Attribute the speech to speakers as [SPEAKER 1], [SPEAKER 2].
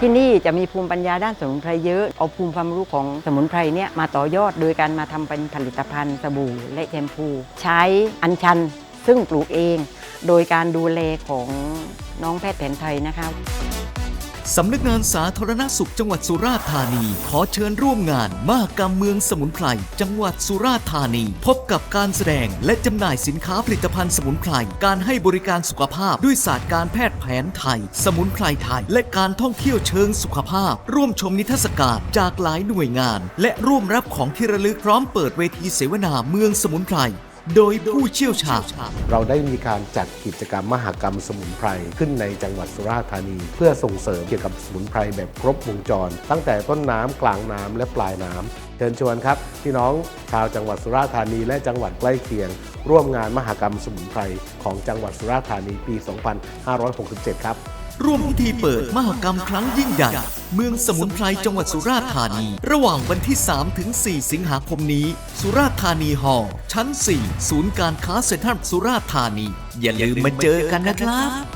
[SPEAKER 1] ที่นี่จะมีภูมิปัญญาด้านสมุนไพรเยอะ เอาภูมิความรู้ของสมุนไพรเนี่ยมาต่อยอดโดยการมาทำเป็นผลิตภัณฑ์สบู่และแชมพู ใช้อัญชันซึ่งปลูกเอง โดยการดูแลของน้องแพทย์แผนไทยนะคะ
[SPEAKER 2] สำนักงานสาธารณสุขจังหวัดสุราษฎร์ธานี ขอเชิญร่วมงานมหกรรมเมืองสมุนไพรจังหวัดสุราษฎร์ธานี พบกับการแสดงและจำหน่ายสินค้าผลิตภัณฑ์สมุนไพรการให้บริการสุขภาพด้วยศาสตร์การแพทย์แผนไทย สมุนไพรไทย และการท่องเที่ยวเชิงสุขภาพ ร่วมชมนิทรรศการจากหลายหน่วยงาน และร่วมรับของที่ระลึกพร้อมเปิดเวทีเสวนาเมืองสมุนไพร โดยผู้เชี่ยวชาญ
[SPEAKER 3] เราได้มีการจัดกิจกรรมมหกรรมสมุนไพรขึ้นในจังหวัดสุราษฎร์ธานี เพื่อส่งเสริมเกี่ยวกับสมุนไพรแบบครบวงจร ตั้งแต่ต้นน้ำกลางน้ำและปลายน้ำเชิญชวนครับพี่น้องชาวจังหวัดสุราษฎร์ธานีและจังหวัดใกล้เคียง ร่วมงานมหกรรมสมุนไพรของจังหวัดสุราษฎร์ธานีปี 2567 ครับ
[SPEAKER 2] ร่วมพิธีเปิดมหกรรมครั้งยิ่งใหญ่เมืองสมุนไพรจังหวัดสุราษฎร์ธานี ระหว่างวันที่ 3 ถึง 4 สิงหาคมนี้ สุราษฎร์ธานีฮอลล์ชั้น 4 ศูนย์การค้าเซ็นทรัลสุราษฎร์ธานี อย่าลืมมาเจอกันนะครับ